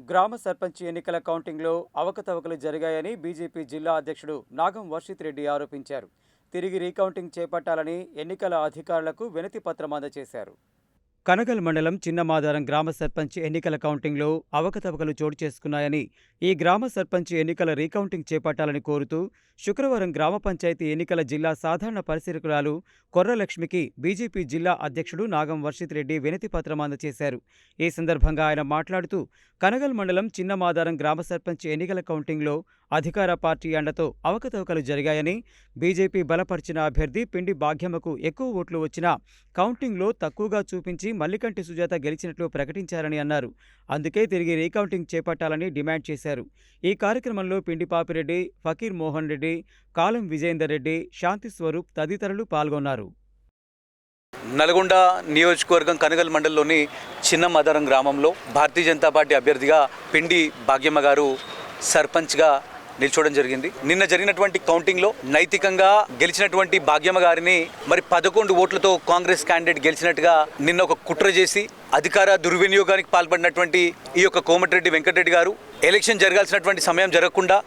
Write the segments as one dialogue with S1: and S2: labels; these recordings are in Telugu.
S1: గ్రామ సర్పంచ్ ఎన్నికల కౌంటింగ్లో అవకతవకలు జరిగాయని బీజేపీ జిల్లా అధ్యక్షుడు నాగం వర్షిత్ రెడ్డి ఆరోపించారు. తిరిగి రీకౌంటింగ్ చేపట్టాలని ఎన్నికల అధికారులకు వినతి పత్రం అందజేశారు. కనగల్ మండలం చిన్నమాదారం గ్రామ సర్పంచ్ ఎన్నికల కౌంటింగ్లో అవకతవకలు చోటు చేసుకున్నాయని ఈ గ్రామ సర్పంచ్ ఎన్నికల రీకౌంటింగ్ చేపట్టాలని కోరుతూ శుక్రవారం గ్రామ పంచాయతీ ఎన్నికల జిల్లా సాధారణ పరిశీలకురాలు కొర్రలక్ష్మికి బీజేపీ జిల్లా అధ్యక్షుడు నాగం వర్షిత్ రెడ్డి వినతి పత్రం అందజేశారు. ఈ సందర్భంగా ఆయన మాట్లాడుతూ కనగల్ మండలం చిన్నమాదారం గ్రామ సర్పంచ్ ఎన్నికల కౌంటింగ్లో అధికార పార్టీ అండతో అవకతవకలు జరిగాయని బీజేపీ బలపరిచిన అభ్యర్థి పిండి భాగ్యమ్మకు ఎక్కువ ఓట్లు వచ్చినా కౌంటింగ్లో తక్కువగా చూపించి మల్లికంటి సుజాత గెలిచినట్లు ప్రకటించారని అన్నారు. అందుకే తిరిగి రీకౌంటింగ్ చేపట్టాలని డిమాండ్ చేశారు. ఈ కార్యక్రమంలో పిండి పాపిరెడ్డి ఫకీర్ మోహన్ రెడ్డి కాలం విజయేందర్ రెడ్డి శాంతి స్వరూప్ తదితరులు పాల్గొన్నారు.
S2: నల్గొండ నియోజకవర్గం కనగల్ మండలంలోని చిన్న మదరం గ్రామంలో భారతీయ జనతా పార్టీ అభ్యర్థిగా పిండి భాగ్యమ్మ గారు సర్పంచ్గా నిల్చోవడం జరిగింది. నిన్న జరిగినటువంటి కౌంటింగ్లో నైతికంగా గెలిచినటువంటి భాగ్యమ్మ గారిని మరి పదకొండు ఓట్లతో కాంగ్రెస్ క్యాండిడేట్ గెలిచినట్టుగా నిన్న ఒక కుట్ర చేసి అధికార దుర్వినియోగానికి పాల్పడినటువంటి ఈ యొక్క కోమటిరెడ్డి వెంకటరెడ్డి గారు ఎలక్షన్ జరగాల్సినటువంటి సమయం జరగకుండా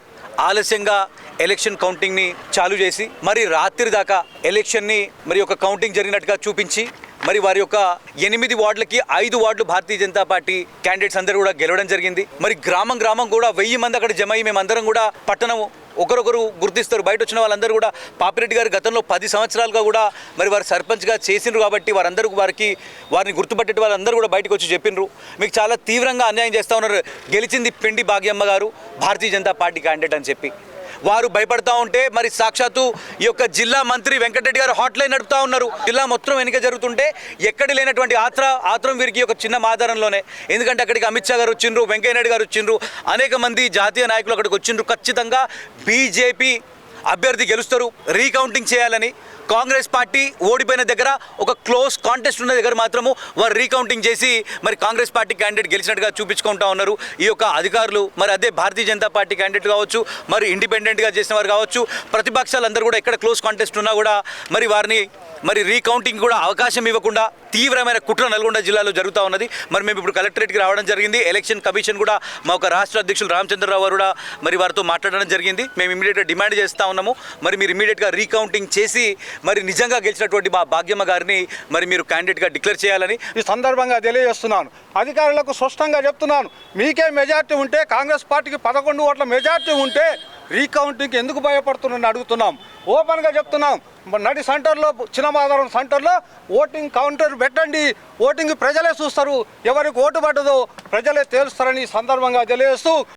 S2: ఆలస్యంగా ఎలక్షన్ కౌంటింగ్ని చాలు చేసి మరి రాత్రి దాకా ఎలక్షన్ని మరి ఒక కౌంటింగ్ జరిగినట్టుగా చూపించి మరి వారి యొక్క ఎనిమిది వార్డులకి ఐదు వార్డులు భారతీయ జనతా పార్టీ క్యాండిడేట్స్ అందరూ కూడా గెలవడం జరిగింది. మరి గ్రామం గ్రామం కూడా వెయ్యి మంది అక్కడ జమ అయ్యి మేమందరం కూడా పట్టణం ఒకరొకరు గుర్తిస్తారు. బయట వచ్చిన వాళ్ళందరూ కూడా పాపిరెడ్డి గారు గతంలో పది సంవత్సరాలుగా కూడా మరి వారు సర్పంచ్గా చేసిండ్రు కాబట్టి వారందరూ వారికి వారిని గుర్తుపట్టేట వాళ్ళందరూ కూడా బయటకు వచ్చి చెప్పిండ్రు మీకు చాలా తీవ్రంగా అన్యాయం చేస్తూ ఉన్నారు. గెలిచింది పిండి భాగ్యమ్మ గారు భారతీయ జనతా పార్టీ క్యాండిడేట్ అని చెప్పి. వారు భయపడతా ఉంటే మరి సాక్షాత్తు ఈ యొక్క జిల్లా మంత్రి వెంకటరెడ్డి గారు హాట్ లైన్ నడుపుతా ఉన్నారు. జిల్లా మొత్తం ఎన్నిక జరుగుతుంటే ఎక్కడ లేనటువంటి ఆత్ర ఆత్రం వీరికి ఒక చిన్న ఆధారంలోనే ఎందుకంటే అక్కడికి అమిత్ షా గారు వచ్చిండ్రు వెంకయ్య నాయుడు గారు వచ్చిండ్రు అనేక మంది జాతీయ నాయకులు అక్కడికి వచ్చిండ్రు. ఖచ్చితంగా బీజేపీ అభ్యర్థి గెలుస్తారు రీకౌంటింగ్ చేయాలని కాంగ్రెస్ పార్టీ ఓడిపోయిన దగ్గర ఒక క్లోజ్ కాంటెస్ట్ ఉన్న దగ్గర మాత్రము వారు రీకౌంటింగ్ చేసి మరి కాంగ్రెస్ పార్టీ క్యాండిడేట్ గెలిచినట్టుగా చూపించుకుంటా ఉన్నారు. ఈ యొక్క అధికారులు మరి అదే భారతీయ జనతా పార్టీ క్యాండిడేట్ కావచ్చు మరి ఇండిపెండెంట్గా చేసిన వారు కావచ్చు ప్రతిపక్షాలందరూ కూడా ఎక్కడ క్లోజ్ కాంటెస్ట్ ఉన్నా కూడా మరి వారిని మరి రీకౌంటింగ్ కూడా అవకాశం ఇవ్వకుండా తీవ్రమైన కుట్ర నల్గొండ జిల్లాలో జరుగుతూ ఉన్నది. మరి మేము ఇప్పుడు కలెక్టరేట్కి రావడం జరిగింది. ఎలక్షన్ కమిషన్ కూడా మా ఒక రాష్ట్ర అధ్యక్షులు రామచంద్రరావు గారు కూడా మరి వారితో మాట్లాడడం జరిగింది. మేము ఇమీడియట్గా డిమాండ్ చేస్తాం ఉన్నాము. మరి మీరు ఇమీడియట్గా రీకౌంటింగ్ చేసి మరి నిజంగా గెలిచినటువంటి మా భాగ్యమ్మ గారిని మరి మీరు క్యాండిడేట్గా డిక్లేర్ చేయాలని
S3: ఈ సందర్భంగా తెలియజేస్తున్నాను. అధికారులకు స్పష్టంగా చెప్తున్నాను. మీకే మెజార్టీ ఉంటే కాంగ్రెస్ పార్టీకి పదకొండు ఓట్ల మెజార్టీ ఉంటే రీకౌంటింగ్కి ఎందుకు భయపడుతున్నారని అడుగుతున్నాం. ఓపెన్గా చెప్తున్నాం. నడి సెంటర్లో చిన్నమాధారం సెంటర్లో ఓటింగ్ కౌంటర్ పెట్టండి. ఓటింగ్ ప్రజలే చూస్తారు. ఎవరికి ఓటు పడ్డదో ప్రజలే తేలుస్తారని సందర్భంగా తెలియజేస్తూ